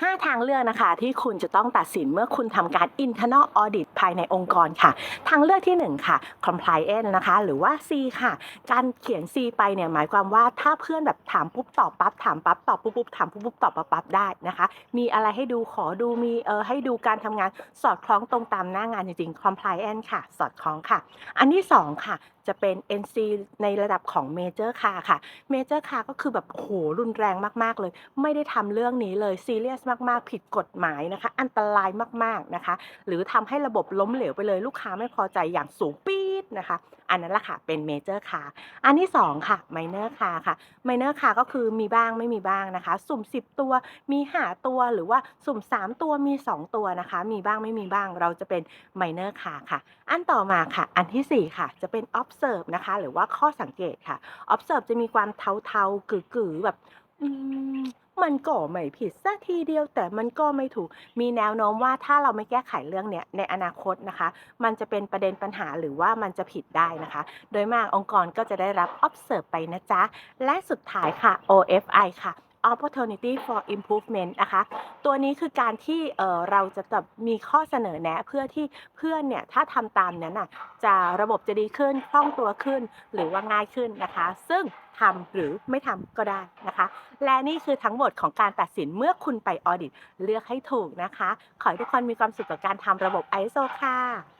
5 ทางเลือกนะคะ ที่คุณจะต้องตัดสินเมื่อคุณทำการ internal audit ภายในองค์กรค่ะ ทางเลือกที่ 1 ค่ะ compliance นะคะ หรือว่า C ค่ะ การเขียน C ไปเนี่ยหมายความว่าถ้าเพื่อนแบบถามปุ๊บตอบปั๊บถามปั๊บตอบปุ๊บปุ๊บถามปุ๊บปุ๊บตอบปั๊บปั๊บได้นะคะ มีอะไรให้ดูขอดูมีเออให้ดูการทำงานสอดคล้องตรงตามหน้างานจริงๆ compliance ค่ะ สอดคล้องค่ะ อันที่ 2 ค่ะจะเป็น NC ในระดับของ Major ค่ะค่ะ Major ค่ะก็คือแบบโอ้โหรุนแรงมาก ๆ เลย ไม่ได้ทำเรื่องนี้เลยซีเรียสมากๆ ผิดกฎหมายนะคะ อันตรายมากๆนะคะ หรือทำให้ระบบล้มเหลวไปเลยลูกค้าไม่พอใจอย่างสูงปี๊ดนะคะ อันนั้นแหละค่ะเป็นเมเจอร์คาอันที่ 2 ค่ะไมเนอร์คาค่ะไมเนอร์คาก็คือมีบ้างไม่มีบ้างนะคะ สุ่ม 10 ตัวมีหาตัวหรือว่าสุ่ม 3 ตัวมี 2 ตัวนะคะ มีบ้างไม่มีบ้างเราจะเป็นไมเนอร์คาค่ะ อันต่อมาค่ะ อันทีสี่4 ค่ะ จะเป็น observe นะคะ หรือว่าข้อสังเกตค่ะ observe จะมีความเทาๆกือๆแบบ อืม มันก็ไม่ผิดสัทีเดียว แต่มันก็ไม่ถูก มีแนวโน้มว่าถ้าเราไม่แก้ไขเรื่องเนี้ยในอนาคตนะคะ มันจะเป็นประเด็นปัญหาหรือว่ามันจะผิดได้นะคะ โดยมากองค์กรก็จะได้รับ observe ไปนะจ๊ะ และสุดท้ายค่ะ OFI ค่ะ opportunity for improvement นะคะ ตัวนี้คือการที่เเราจะมีข้อเสนอแนะเพื่อที่เพื่อนเนี่ยถ้าทำตามนั้นน่ะจะระบบจะดีขึ้นคล่องตัวขึ้นหรือว่าง่ายขึ้นนะคะ ซึ่งทำหรือไม่ทำก็ได้นะคะ และนี่คือทั้งหมดของการตัดสินเมื่อคุณไปออดิต เลือกให้ถูกนะคะ ขอให้ทุกคนมีความสุขกับการทำระบบ ISO ค่ะ